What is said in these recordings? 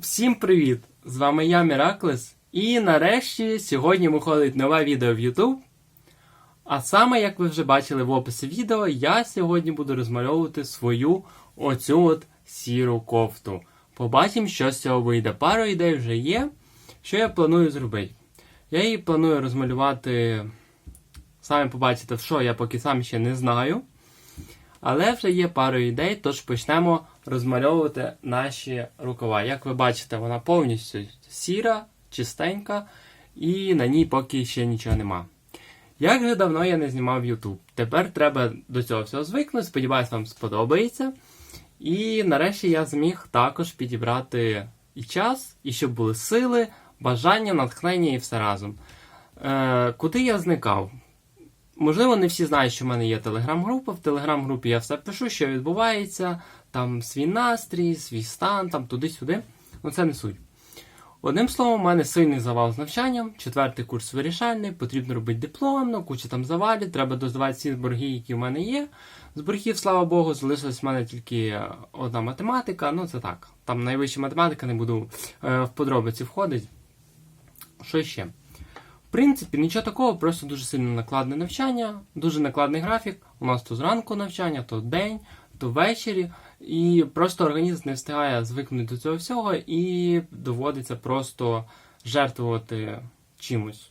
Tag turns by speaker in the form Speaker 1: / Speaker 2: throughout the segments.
Speaker 1: Всім привіт! З вами я, Міраклес. І нарешті сьогодні виходить нове відео в YouTube. А саме, як ви вже бачили в описі відео, я сьогодні буду розмальовувати свою оцю от сіру кофту. Побачимо, що з цього вийде. Пару ідей вже є. Що я планую зробити? Я її планую розмалювати. Самі побачите, що я поки сам ще не знаю. Але вже є пару ідей, тож почнемо розмальовувати наші рукава. Як ви бачите, вона повністю сіра, чистенька, і на ній поки ще нічого нема. Як же давно я не знімав YouTube. Тепер треба до цього всього звикнути. Сподіваюсь, вам сподобається. І нарешті я зміг також підібрати і час, і щоб були сили, бажання, натхнення і все разом. Е, куди я зникав? Можливо, не всі знають, що в мене є телеграм-група. В телеграм-групі я все пишу, що відбувається, там свій настрій, свій стан, там туди-сюди. Ну це не суть. Одним словом, у мене сильний завал з навчанням, четвертий курс вирішальний, потрібно робити диплом, ну, куча там завалів, треба доздавати всі борги, які в мене є. З боргів, слава Богу, залишилась в мене тільки одна математика. Ну це так. Там найвища математика, не буду е, в подробиці входить. Що ще? В принципі, нічого такого, просто дуже сильно накладне навчання, дуже накладний графік. У нас то зранку навчання, то день, то ввечері. І просто організм не встигає звикнути до цього всього і доводиться просто жертвувати чимось.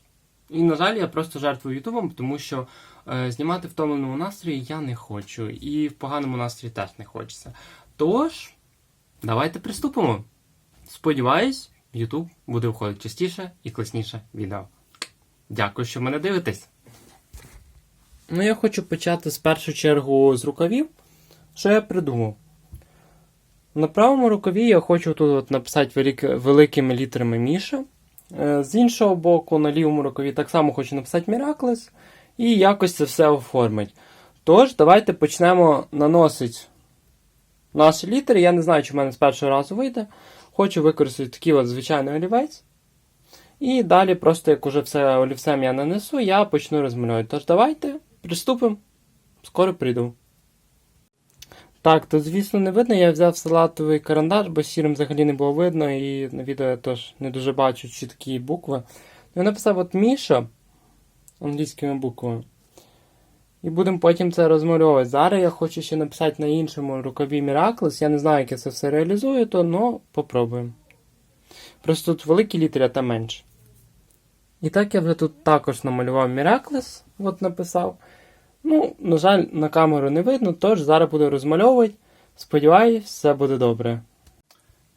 Speaker 1: І, на жаль, я просто жертвую Ютубом, тому що е, знімати втомленому настрої я не хочу. І в поганому настрої теж не хочеться. Тож, давайте приступимо. Сподіваюсь, Ютуб буде виходити частіше і класніше відео. Дякую, що мене дивитесь. Ну, я хочу почати з першу чергу з рукавів. Що я придумав? На правому рукаві я хочу тут от написати велик- великими літерами Міша. Е, З іншого боку, на лівому рукаві так само хочу написати Miraculous і якось це все оформити. Тож, давайте почнемо наносити наші літери. Я не знаю, чи в мене з першого разу вийде. Хочу використати такий от звичайний олівець. І далі, просто як уже все олівцем я нанесу, я почну розмальовувати. Тож давайте приступимо. Скоро прийду. Так, тут, звісно, не видно. Я взяв салатовий карандаш, бо сірим взагалі не було видно, і на відео я теж не дуже бачу чіткі букви. Я написав от Міша англійськими буквами. І будемо потім це розмальовувати. Зараз я хочу ще написати на іншому рукаві Miraculous. Я не знаю, як я це все реалізую, то но попробуємо. Просто тут великі літери, а там менше. І так я вже тут також намалював Miraculous, от написав. Ну, на жаль, на камеру не видно, тож зараз буду розмальовувати. Сподіваюсь, все буде добре.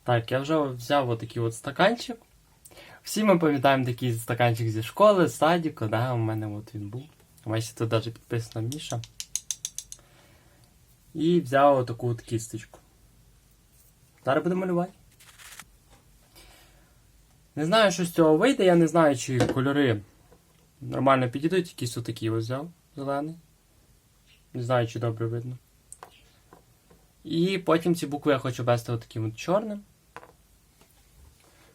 Speaker 1: Так, я вже взяв отакий от стаканчик. Всі ми пам'ятаємо такий стаканчик зі школи, з садіку, да, у мене от він був. Бачите, тут навіть підписано Міша. І взяв отаку от кісточку. Зараз буду малювати. Не знаю, що з цього вийде, я не знаю, чи кольори нормально підійдуть, якийсь отакий ось взяв, зелений. Не знаю, чи добре видно. І потім ці букви я хочу вести отаким от чорним.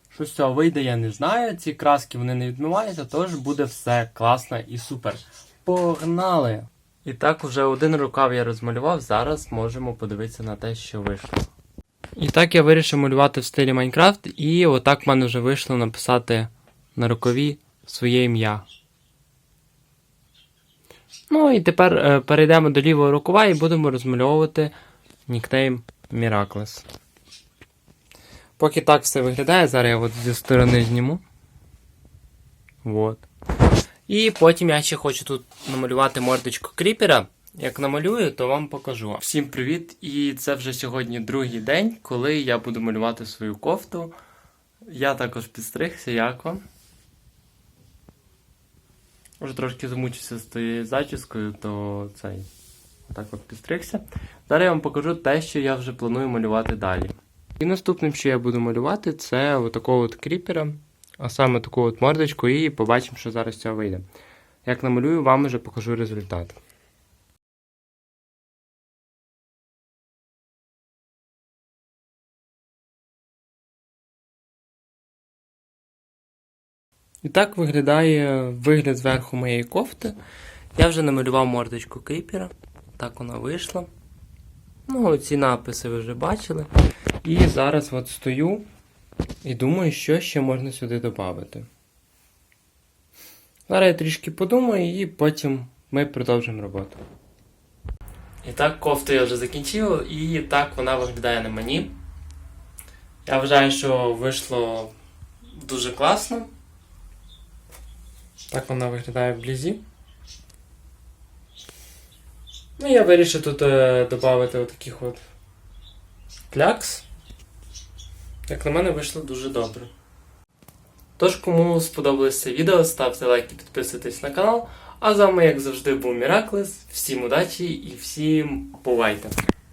Speaker 1: Що з цього вийде, я не знаю. Ці краски вони не відмиваються, тож буде все класно і супер. Погнали! І так, вже один рукав я розмалював, зараз можемо подивитися на те, що вийшло. І так я вирішив малювати в стилі Майнкрафт, і отак в мене вже вийшло написати на рукаві своє ім'я. Ну і тепер е, перейдемо до лівого рукава і будемо розмальовувати нікнейм Miraculous. Поки так все виглядає, зараз я от зі сторони зніму. Вот. І потім я ще хочу тут намалювати мордочку кріпера. Як намалюю, то вам покажу. Всім привіт! І це вже сьогодні другий день, коли я буду малювати свою кофту. Я також підстригся, як вам? Вже трошки замучився з тією зачіскою, то цей. Отак от підстригся. Зараз я вам покажу те, що я вже планую малювати далі. І наступним, що я буду малювати, це отакого от кріпера, а саме таку от мордочку, і побачимо, що зараз з цього вийде. Як намалюю, вам вже покажу результат. І так виглядає вигляд зверху моєї кофти. Я вже намалював мордочку кріпера. Так вона вийшла. Ну, ці написи ви вже бачили. І зараз от стою І думаю, що ще можна сюди додати. Зараз я трішки подумаю і потім ми продовжимо роботу. І так, кофту я вже закінчив, і так вона виглядає на мені. Я вважаю, що вийшло дуже класно. Так вона виглядає вблизі. Ну, я вирішив тут е, додати отаких от клякс. Як на мене вийшло дуже добре. Тож, кому сподобалось це відео, ставте лайк і підписуйтесь на канал. А з вами, як завжди, був Міраклес. Всім удачі і всім бувайте!